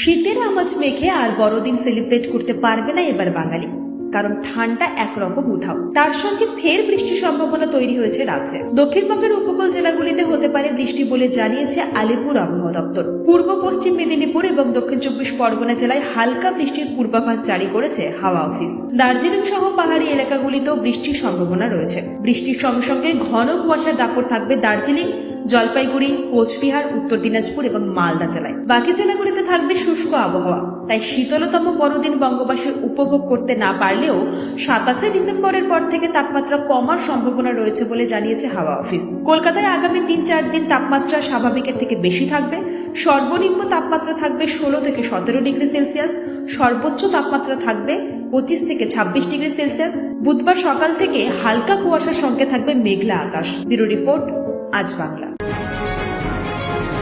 শীতের আমেজ মেখে আর বড়দিন সেলিব্রেট করতে পারবে না এবার বাঙালি। কারণ ঠান্ডা একরকম উধাও। তার সঙ্গে ফের বৃষ্টির সম্ভাবনা তৈরি হয়েছে রাজ্যে। দক্ষিণবঙ্গের উপকূল জেলাগুলিতে হতে পারে বৃষ্টি বলে জানিয়েছে আলিপুর আবহাওয়া দপ্তর। পূর্ব, পশ্চিম মেদিনীপুর এবং দক্ষিণ চব্বিশ পরগনা জেলায় হালকা বৃষ্টির পূর্বাভাস জারি করেছে হাওয়া অফিস। দার্জিলিং সহ পাহাড়ি এলাকাগুলিতেও বৃষ্টির সম্ভাবনা রয়েছে। বৃষ্টির সঙ্গে সঙ্গে ঘন কুয়াশার দাপট থাকবে দার্জিলিং। জলপাইগুড়ি, কোচবিহার, উত্তর দিনাজপুর এবং মালদা জেলায়। বাকি জেলাগুলিতে থাকবে শুষ্ক আবহাওয়া। তাই শীতলতম বড়দিন বঙ্গবাসী উপভোগ করতে না পারলেও সাতাশে ডিসেম্বরের পর থেকে তাপমাত্রা কমার সম্ভাবনা রয়েছে বলে জানিয়েছে হাওয়া অফিস। কলকাতায় আগামী তিন চার দিন তাপমাত্রা স্বাভাবিকের থেকে বেশি থাকবে। সর্বনিম্ন তাপমাত্রা থাকবে ষোলো থেকে সতেরো ডিগ্রি সেলসিয়াস। সর্বোচ্চ তাপমাত্রা থাকবে পঁচিশ থেকে ছাব্বিশ ডিগ্রি সেলসিয়াস। বুধবার সকাল থেকে হালকা কুয়াশার সঙ্গে থাকবে মেঘলা আকাশ। ব্যুরো রিপোর্ট, আজ বাংলা। Thank you.